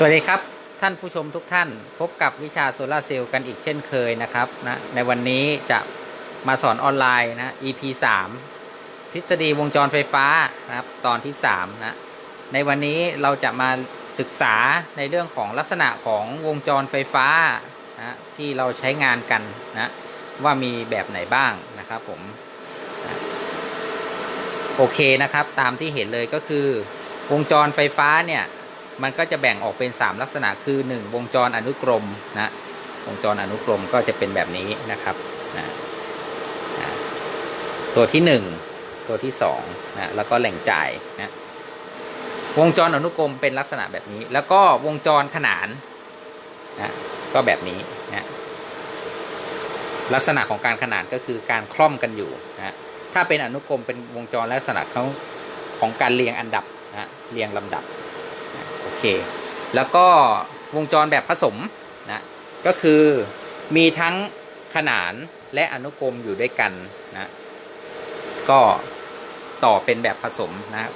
สวัสดีครับท่านผู้ชมทุกท่านพบกับวิชาโซลาร์เซลล์กันอีกเช่นเคยนะครับนะในวันนี้จะมาสอนออนไลน์นะ EP 3 ทฤษฎีวงจรไฟฟ้านะครับตอนที่3นะในวันนี้เราจะมาศึกษาในเรื่องของลักษณะของวงจรไฟฟ้านะที่เราใช้งานกันนะว่ามีแบบไหนบ้างนะครับผมนะโอเคนะครับตามที่เห็นเลยก็คือวงจรไฟฟ้าเนี่ย มันก็จะแบ่งออกเป็น 3 ลักษณะคือ 1 วงจรอนุกรมนะวงจรอนุกรมก็จะเป็นแบบนี้นะครับนะนะตัวที่ 1 ตัวที่2นะแล้วก็แหล่งจ่ายนะวงจรอนุกรมเป็นลักษณะแบบนี้ แล้วก็วงจรขนานนะก็แบบนี้นะลักษณะของการขนานก็คือการคล่อมกันอยู่นะถ้าเป็นอนุกรมเป็นวงจรลักษณะของของการเรียงอันดับนะเรียงลำดับ เค แล้วก็วงจรแบบผสมนะก็คือมีทั้งขนานและอนุกรมอยู่ด้วยกันนะก็ต่อเป็นแบบผสมนะครับ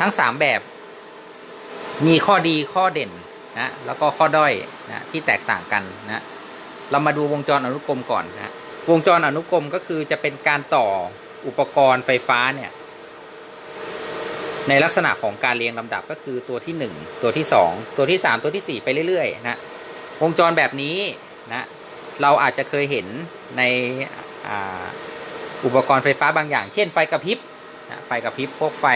ทั้ง 3 แบบมีข้อดีข้อเด่นนะแล้วก็ข้อด้อยนะที่แตกต่างกันนะเรามาดูวงจรอนุกรมก่อนนะวงจรอนุกรมก็คือจะเป็นการต่ออุปกรณ์ไฟฟ้าเนี่ย ในลักษณะของการเรียงลำดับก็คือตัวที่ 1 ตัวที่ 2 ตัวที่ 3 ตัวที่ 4 ไปเรื่อยๆนะวงจรแบบนี้นะเราอาจจะเคยเห็นในอ,อุปกรณ์ไฟฟ้าบางอย่าง เช่นไฟกระพริบนะไฟกระพริบพวกไฟ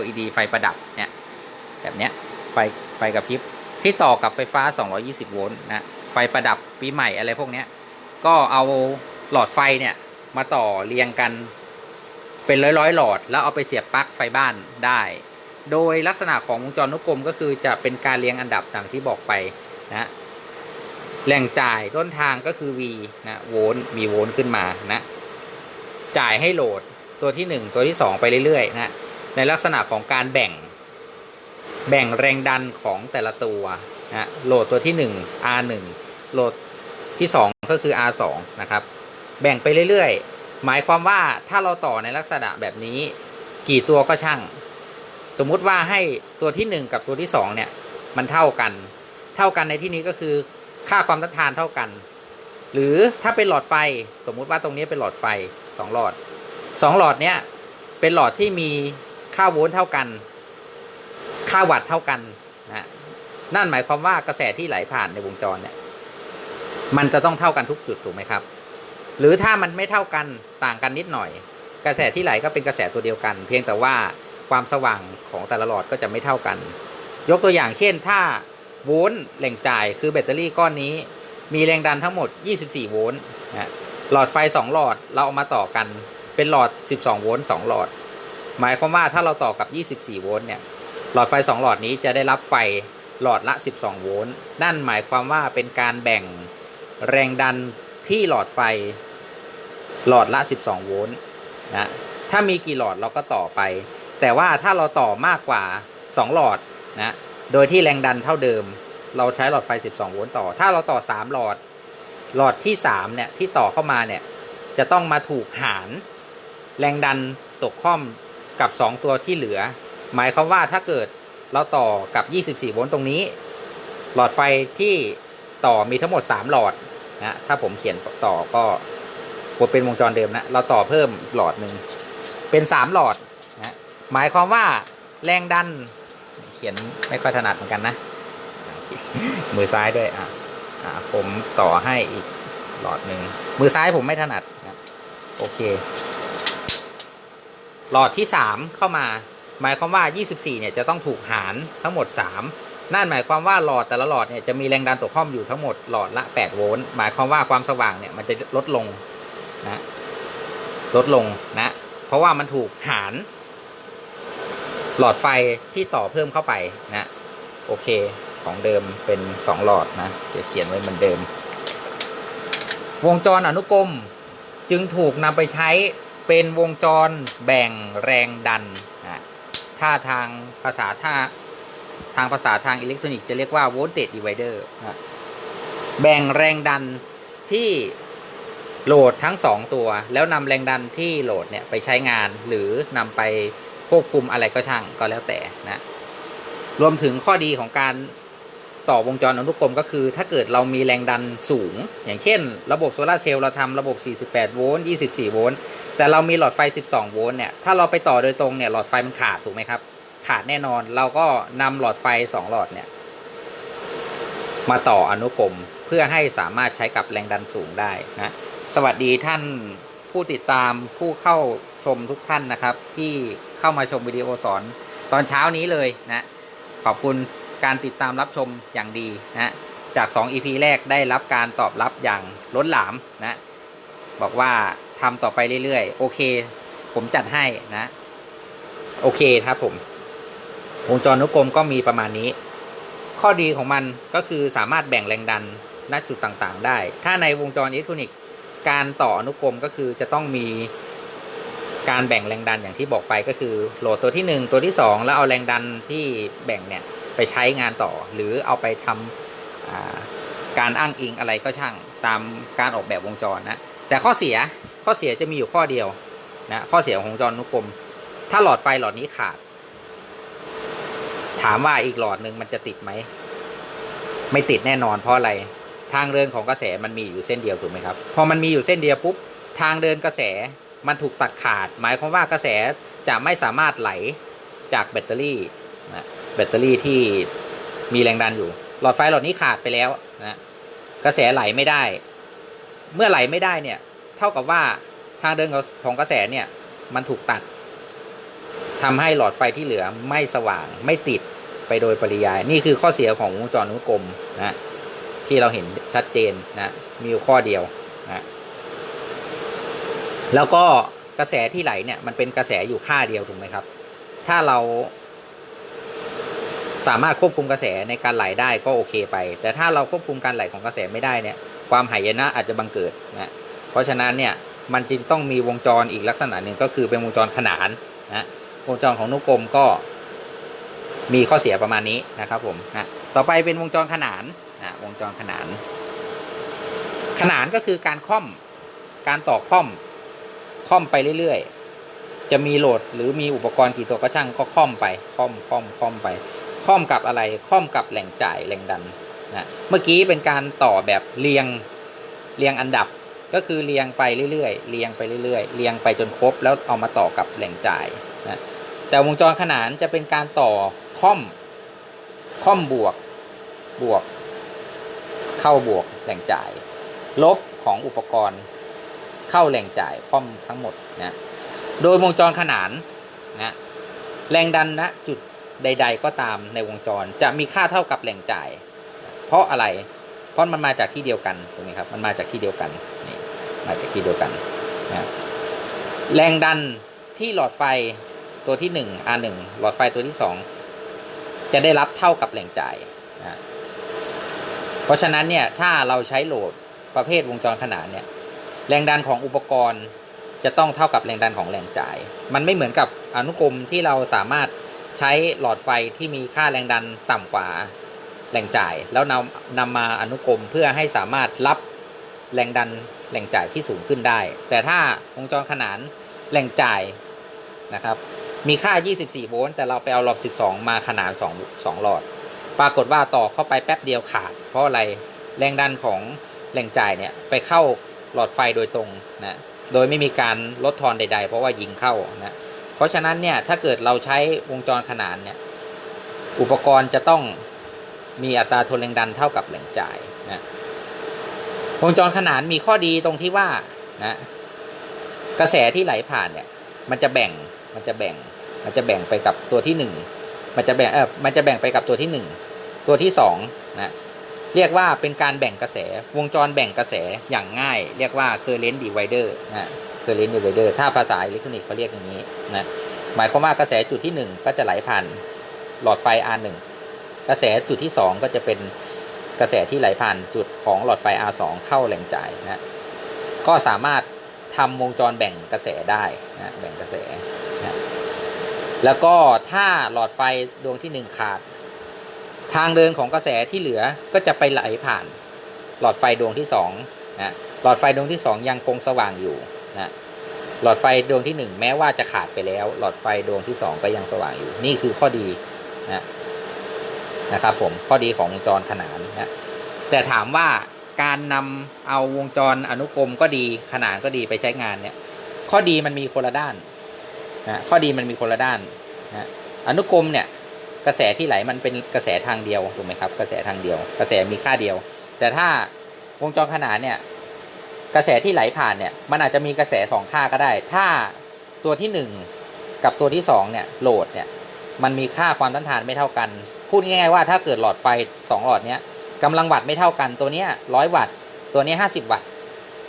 LED ไฟประดับเนี่ยแบบเนี้ยไฟไฟกระพริบที่ต่อกับไฟฟ้า 220 โวลต์นะไฟประดับปีใหม่อะไรพวกเนี้ยก็เอาหลอดไฟเนี่ยมาต่อเรียงกัน เป็นร้อยร้อยหลอด แล้วเอาไปเสียบปลั๊กไฟบ้านได้ โดยลักษณะของวงจรนุกรมก็คือจะเป็นการเรียงอันดับต่างที่บอกไปนะแหล่งจ่ายต้นทางก็คือ V นะโวลต์มีโวลต์ขึ้นมานะจ่ายให้โหลดตัวที่ 1 ตัวที่ 2 ไปเรื่อยๆนะในลักษณะของการแบ่ง แบ่งแรงดันของแต่ละตัวนะโหลดตัวที่ 1 R1 โหลดที่ 2 ก็คือ R2 นะครับ แบ่งไปเรื่อยๆ หมายความว่าถ้าเราต่อในลักษณะแบบนี้ กี่ตัวก็ช่าง สมมุติว่าให้ตัวที่ 1 กับตัวที่ 2 เนี่ย มันเท่ากัน เท่ากันในที่นี้ก็คือ ค่าความต้านทานเท่ากัน หรือถ้าเป็นหลอดไฟสมมุติว่าตรงนี้เป็นหลอดไฟ 2 หลอด 2 หลอดเนี้ยเป็นหลอดที่มีค่าโวลต์เท่ากัน ค่าวัตต์เท่ากันนะนั่นหมายความว่ากระแสที่ไหลผ่านในวงจรเนี่ยมันจะต้องเท่ากันทุกจุดถูกไหมครับ หรือถ้ามันไม่เท่ากันต่างกันนิดหน่อย กระแสที่ไหลก็เป็นกระแสตัวเดียวกัน เพียงแต่ว่าความสว่างของแต่ละหลอดก็จะไม่เท่ากัน ยกตัวอย่างเช่น ถ้าโวลต์แหล่งจ่ายคือแบตเตอรี่ก้อนนี้ มีแรงดันทั้งหมด 24 โวลต์นะหลอดไฟ 2 หลอดเราเอามาต่อกันเป็นหลอด 12 โวลต์2หลอด หมายความว่าถ้าเราต่อกับ 24 โวลต์เนี่ยหลอดไฟ 2 หลอดนี้จะได้รับไฟหลอดละ 12 โวลต์นั่นหมายความว่าเป็นการแบ่งแรงดันที่หลอดไฟ หลอดละ 12 โวลต์นะถ้ามีกี่หลอดเราก็ต่อไป แต่ว่าถ้าเราต่อมากกว่า 2 หลอดนะโดยที่แรงดันเท่าเดิม เราใช้หลอดไฟ 12 โวลต์ต่อ ถ้าเราต่อ 3 หลอด หลอดที่ 3 เนี่ย ที่ต่อเข้ามาเนี่ย จะต้องมาถูกหาร แรงดันตกข้อมกับ 2 ตัวที่เหลือ หมายความว่าถ้าเกิดเราต่อกับ 24 โวลต์ตรงนี้ หลอดไฟที่ต่อมีทั้งหมด 3 หลอดนะถ้าผมเขียนต่อก็ กดเป็นวงจรเดิมนะ เราต่อเพิ่มอีกหลอดหนึ่งเป็น3หลอดนะหมายความว่าแรงดัน เขียนไม่ค่อยถนัดเหมือนกันนะ มือซ้ายด้วยอะอ่าผมต่อให้อีกหลอดหนึ่งมือซ้ายผมไม่ถนัดนะโอเค หลอดที่3เข้ามา หมายความว่า 24 เนี่ยจะต้องถูกหารทั้งหมด 3 นั่นหมายความว่าหลอดแต่ละหลอดเนี่ยจะมีแรงดันตกข้อมอยู่ทั้งหมดหลอดละ 8 โวลต์หมายความว่าความสว่างเนี่ยมันจะลดลง นะลดลงนะ เพราะว่ามันถูกหาร หลอดไฟที่ต่อเพิ่มเข้าไปนะ โอเคของเดิมเป็น 2 หลอดนะจะเขียนไว้เหมือนเดิม วงจรอนุกรมจึงถูกนำไปใช้เป็นวงจรแบ่งแรงดันนะถ้าทางภาษาถ้าทางภาษาทางอิเล็กทรอนิกส์จะเรียกว่า voltage divider นะแบ่งแรงดันที่ โหลดทั้ง 2 ตัว แล้วนำแรงดันที่โหลดเนี่ยไปใช้งานหรือนำไปควบคุมอะไรก็ช่างก็แล้วแต่นะรวมถึงข้อดีของการต่อวงจรอนุกรมก็คือ ถ้าเกิดเรามีแรงดันสูง อย่างเช่น ระบบโซลาเซลล์เราทำระบบ 48 โวลต์ 24 โวลต์ แต่เรามีหลอดไฟ 12 โวลต์เนี่ย ถ้าเราไปต่อโดยตรงเนี่ย หลอดไฟมันขาดถูกไหมครับ ขาดแน่นอน เราก็นำหลอดไฟ 2 หลอดเนี่ย มาต่ออนุกรมเพื่อให้สามารถใช้กับแรงดันสูงได้นะ สวัสดีท่านผู้ติดตามผู้เข้าชมทุกท่านนะครับ ที่เข้ามาชมวิดีโอสอนตอนเช้านี้เลยนะ ขอบคุณการติดตามรับชมอย่างดีนะจาก 2 EP แรกได้รับการตอบรับอย่างล้นหลามนะบอกว่าทำต่อไปเรื่อยๆ โอเค ผมจัดให้นะ โอเคครับผม วงจรนุกรมก็มีประมาณนี้ ข้อดีของมันก็คือสามารถแบ่งแรงดันณจุดต่างๆ ได้ ถ้าในวงจรอิเล็กทรอนิกส์ การต่ออนุกรมก็คือจะต้องมีการแบ่งแรงดันอย่างที่บอกไปก็คือโหลดตัวที่ 1 ตัวที่ 2 แล้วเอาแรงดันที่แบ่งเนี่ยไปใช้งานต่อ หรือเอาไปทำอ่าการอ้างอิงอะไรก็ช่างตามการออกแบบวงจรนะแต่ข้อเสียข้อเสียจะมีอยู่ข้อเดียวนะข้อเสียของวงจรอนุกรม ถ้าหลอดไฟหลอดนี้ขาด ถามว่าอีกหลอดหนึ่งมันจะติดไหม ไม่ติดแน่นอนเพราะอะไร ทางเดินของกระแสมันมีอยู่เส้นเดียวถูกไหมครับ พอมันมีอยู่เส้นเดียวปุ๊บทางเดินกระแสมันถูกตัดขาด หมายความว่ากระแสจะไม่สามารถไหลจากแบตเตอรี่นะแบตเตอรี่ที่มีแรงดันอยู่ หลอดไฟหลอดนี้ขาดไปแล้วนะกระแสไหลไม่ได้ เมื่อไหลไม่ได้เนี่ยเท่ากับว่าทางเดินของกระแสเนี่ยมันถูกตัดทำให้หลอดไฟที่เหลือไม่สว่างไม่ติดไปโดยปริยาย นี่คือข้อเสียของวงจรอนุกรมนะ ที่เราเห็นชัดเจนนะมีอยู่ข้อเดียวนะแล้วก็กระแสที่ไหลเนี่ยมันเป็นกระแสอยู่ค่าเดียวถูกไหมครับ ถ้าเรา สามารถควบคุมกระแสในการไหลได้ก็โอเคไป แต่ถ้าเราควบคุมการไหลของกระแสไม่ได้เนี่ยความหายนะอาจจะบังเกิดนะเพราะฉะนั้นเนี่ยมันจึงต้องมีวงจรอีกลักษณะหนึ่งก็คือเป็นวงจรขนานนะวงจรของนุกรมก็มีข้อเสียประมาณนี้นะครับผมนะต่อไปเป็นวงจรขนาน นะวงจรขนาน ขนานก็คือการค่อม การต่อค่อม ค่อมไปเรื่อยๆ จะมีโหลดหรือมีอุปกรณ์กี่ตัวก็ช่างก็ค่อมไป ค่อมค่อมค่อมไป ค่อมกับอะไร ค่อมกับแหล่งจ่ายแรงดันนะเมื่อกี้เป็นการต่อแบบเรียง เรียงอันดับ ก็คือเรียงไปเรื่อยๆ เรียงไปเรื่อยๆ เรียงไปจนครบแล้วเอามาต่อกับแหล่งจ่ายนะแต่วงจรขนานจะเป็นการต่อค่อมค่อมบวกบวก เข้าบวกแหล่งจ่าย ลบของอุปกรณ์ เข้าแหล่งจ่ายคอมทั้งหมดนะโดยวงจรขนานนะแรงดันนะจุดใด ๆ ก็ตามในวงจรจะมีค่าเท่ากับแหล่งจ่าย เพราะอะไร เพราะมันมาจากที่เดียวกันถูกไหมครับมันมาจากที่เดียวกันนี่มาจากที่เดียวกันนะแรงดันที่หลอดไฟตัวที่หนึ่ง R หนึ่งหลอดไฟตัวที่สองจะได้รับเท่ากับแหล่งจ่ายนะ เพราะฉะนั้นเนี่ยถ้าเราใช้โหลดประเภทวงจรขนานเนี่ยแรงดันของอุปกรณ์จะต้องเท่ากับแรงดันของแหล่งจ่าย มันไม่เหมือนกับอนุกรมที่เราสามารถใช้หลอดไฟที่มีค่าแรงดันต่ำกว่าแหล่งจ่าย แล้วนำนำมาอนุกรมเพื่อให้สามารถรับแรงดันแหล่งจ่ายที่สูงขึ้นได้ แต่ถ้าวงจรขนานแหล่งจ่ายนะครับ มีค่า 24 โวลต์แต่เราไปเอาหลอด 12 มาขนาน 2 2 หลอด ปรากฏว่าต่อเข้าไปแป๊บเดียวขาด เพราะอะไรแรงดันของแหล่งจ่ายเนี่ยไปเข้าหลอดไฟโดยตรงนะโดยไม่มีการลดทอนใด ๆ เพราะว่ายิงเข้านะเพราะฉะนั้นเนี่ยถ้าเกิดเราใช้วงจรขนานเนี่ยอุปกรณ์จะต้องมีอัตราทนแรงดันเท่ากับแหล่งจ่ายนะวงจรขนานมีข้อดีตรงที่ว่านะกระแสที่ไหลผ่านเนี่ยมันจะแบ่งมันจะแบ่งมันจะแบ่งไปกับตัวที่หนึ่ง มันจะแบ่งเออมันจะแบ่งไปกับตัวที่หนึ่งตัวที่สองนะเรียกว่าเป็นการแบ่งกระแสวงจรแบ่งกระแสอย่างง่าย เรียกว่า current divider นะ current divider ถ้าภาษาอิเล็กทรอนิกส์เขาเรียกอย่างนี้นะหมายความว่ากระแสจุดที่หนึ่งก็จะไหลผ่านหลอดไฟ R1 กระแสจุดที่สองก็จะเป็นกระแสที่ไหลผ่านจุดของหลอดไฟ R2 เข้าแหล่งจ่ายนะก็สามารถทำวงจรแบ่งกระแสได้นะแบ่งกระแส แล้วก็ถ้าหลอดไฟดวงที่หนึ่งขาด ทางเดินของกระแสที่เหลือก็จะไปไหลผ่าน หลอดไฟดวงที่สองนะหลอดไฟดวงที่สองยังคงสว่างอยู่นะหลอดไฟดวงที่หนึ่งแม้ว่าจะขาดไปแล้ว หลอดไฟดวงที่สองก็ยังสว่างอยู่ นี่คือข้อดีนะนะครับผมข้อดีของวงจรขนานนะแต่ถามว่าการนำเอาวงจรอนุกรมก็ดีขนานก็ดีไปใช้งานเนี่ย ข้อดีมันมีคนละด้าน นะข้อดีมันมีคนละด้านนะอนุกรมเนี่ยกระแสที่ไหลมันเป็นกระแสทางเดียวถูกไหมครับ กระแสทางเดียว กระแสมีค่าเดียว แต่ถ้าวงจรขนานเนี่ยกระแสที่ไหลผ่านเนี่ยมันอาจจะมีกระแสสองค่าก็ได้ ถ้าตัวที่หนึ่งกับตัวที่สองเนี่ยโหลดเนี่ยมันมีค่าความต้านทานไม่เท่ากัน พูดง่ายๆว่าถ้าเกิดหลอดไฟสองหลอดเนี้ยกำลังวัตต์ไม่เท่ากันตัวเนี้ยร้อยวัตต์ตัวนี้ 50 วัตต์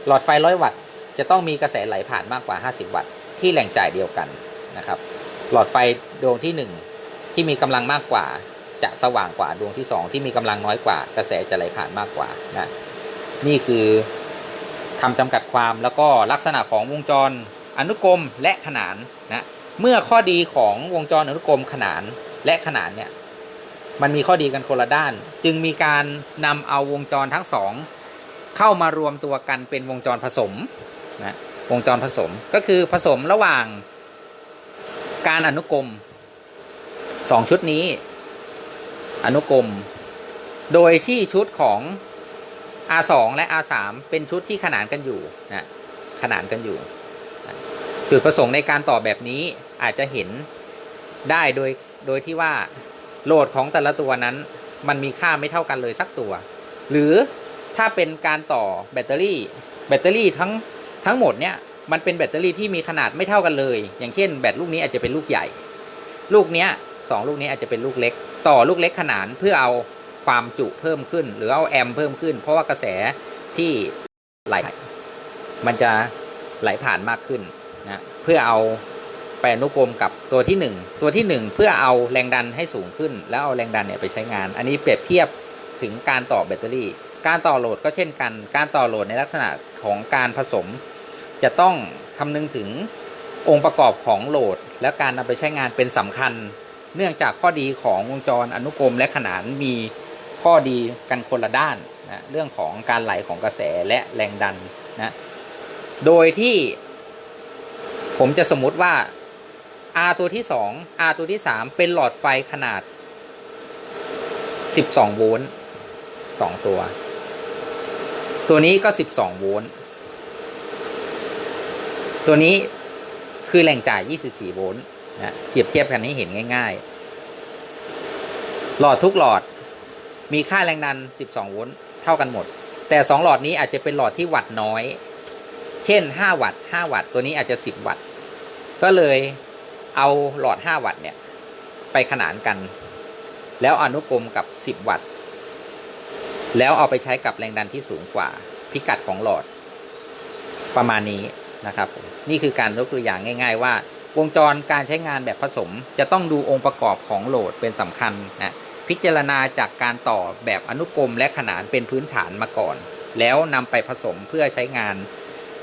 หลอดไฟร้อยวัตต์จะต้องมีกระแสไหลผ่านมากกว่า 50 วัตต์ที่แหล่งจ่ายเดียวกัน นะครับ หลอดไฟดวงที่ 1 ที่มีกำลังมากกว่า จะสว่างกว่าดวงที่ 2 ที่มีกำลังน้อยกว่า กระแสจะไหลผ่านมากกว่านะนี่คือคำจำกัดความแล้วก็ลักษณะของวงจรอนุกรมและขนานนะเมื่อข้อดีของวงจรอนุกรมขนานและขนานเนี่ยมันมีข้อดีกันคนละด้าน จึงมีการนำเอาวงจรทั้งสองเข้ามารวมตัวกันเป็นวงจรผสมนะวงจรผสมก็คือผสมระหว่าง การอนุกรมสองชุดนี้ อนุกรม โดยที่ชุดของ R2 และ R3 เป็นชุดที่ขนานกันอยู่นะขนานกันอยู่ จุดประสงค์ในการต่อแบบนี้อาจจะเห็นได้โดยโดยที่ว่าโหลดของแต่ละตัวนั้นมันมีค่าไม่เท่ากันเลยสักตัว หรือถ้าเป็นการต่อแบตเตอรี่ แบตเตอรี่ทั้งทั้งหมดเนี่ย มันเป็นแบตเตอรี่ที่มีขนาดไม่เท่ากันเลย อย่างเช่นแบตลูกนี้อาจจะเป็นลูกใหญ่ ลูกเนี้ยสองลูกนี้อาจจะเป็นลูกเล็ก ต่อลูกเล็กขนานเพื่อเอาความจุเพิ่มขึ้น หรือเอาแอมเพิ่มขึ้น เพราะว่ากระแสที่ไหลมันจะไหลผ่านมากขึ้นนะเพื่อเอาไปอนุกรมกับตัวที่ 1 ตัวที่ 1 เพื่อเอาแรงดันให้สูงขึ้น แล้วเอาแรงดันเนี่ยไปใช้งาน อันนี้เปรียบเทียบถึงการต่อแบตเตอรี่ การต่อโหลดก็เช่นกัน การต่อโหลดในลักษณะของการผสม จะต้องคำนึงถึงองค์ประกอบของโหลด และการนำไปใช้งานเป็นสำคัญ เนื่องจากข้อดีของวงจรอนุกรมและขนานมีข้อดีกันคนละด้านนะเรื่องของการไหลของกระแสและแรงดันนะโดยที่ผมจะสมมุติว่า R ตัวที่ 2 R ตัวที่ 3 เป็นหลอดไฟขนาด 12 โวลต์2ตัว ตัวนี้ก็ 12 โวลต์ ตัวนี้คือแหล่งจ่าย 24 โวลต์นะเทียบเทียบกันให้เห็นง่าย ๆ หลอดทุกหลอดมีค่าแรงดัน 12 โวลต์เท่ากันหมด แต่ 2 หลอดนี้อาจจะเป็นหลอดที่วัตต์น้อย เช่น 5 วัตต์ 5 วัตต์ ตัวนี้อาจจะ 10 วัตต์ ก็เลยเอาหลอด 5 วัตต์เนี่ยไปขนานกัน แล้วอนุกรมกับ 10 วัตต์ แล้วเอาไปใช้กับแรงดันที่สูงกว่าพิกัดของหลอด ประมาณนี้ นะครับ นี่คือการยกตัวอย่างง่าย ๆ ว่า วงจรการใช้งานแบบผสม จะต้องดูองค์ประกอบของโหลดเป็นสำคัญนะพิจารณาจากการต่อแบบอนุกรมและขนานเป็นพื้นฐานมาก่อน แล้วนำไปผสมเพื่อใช้งาน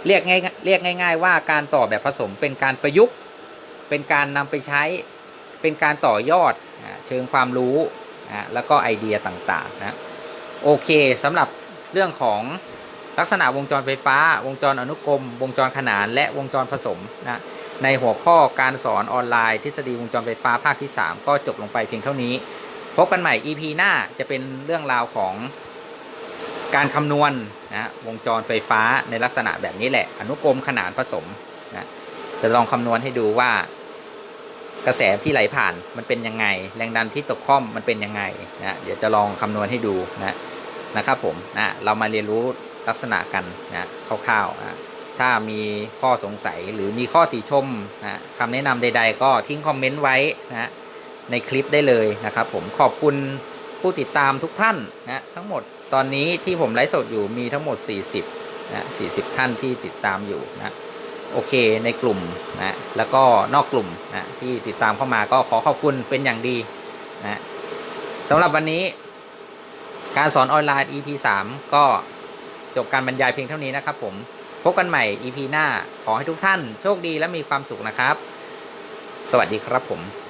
เรียกง่ายเรียกง่าย ๆ ว่าการต่อแบบผสมเป็นการประยุกต์ เป็นการนำไปใช้ เป็นการต่อยอดนะเชิงความรู้นะแล้วก็ไอเดียต่างๆนะโอเคสำหรับเรื่องของ ลักษณะวงจรไฟฟ้า วงจรอนุกรม วงจรขนาน และวงจรผสมนะในหัวข้อการสอนออนไลน์ ทฤษฎีวงจรไฟฟ้าภาคที่ 3 ก็จบลงไปเพียงเท่านี้ พบกันใหม่ EP หน้าจะเป็นเรื่องราวของการคำนวณนะวงจรไฟฟ้าในลักษณะแบบนี้แหละ อนุกรมขนานผสมนะจะลองคำนวณให้ดูว่ากระแสที่ไหลผ่านมันเป็นยังไง แรงดันที่ตกข้อมมันเป็นยังไงนะเดี๋ยวจะลองคำนวณให้ดูนะนะครับผมนะเรามาเรียนรู้ ลักษณะกันนะคร่าวๆนะถ้ามีข้อสงสัยหรือมีข้อติชมนะคำแนะนำใด ๆ ก็ทิ้งคอมเมนต์ไว้นะในคลิปได้เลยนะครับ ผมขอบคุณผู้ติดตามทุกท่านนะทั้งหมดตอนนี้ที่ผมไลฟ์สดอยู่มีทั้งหมด 40นะ40 ท่านที่ติดตามอยู่นะโอเคในกลุ่มนะแล้วก็นอกกลุ่มนะที่ติดตามเข้ามาก็ขอขอบคุณเป็นอย่างดีนะสำหรับวันนี้การสอนออนไลน์ EP 3 ก็ จบการบรรยายเพียงเท่านี้นะครับผม พบกันใหม่ EP หน้า ขอให้ทุกท่านโชคดีและมีความสุขนะครับ สวัสดีครับผม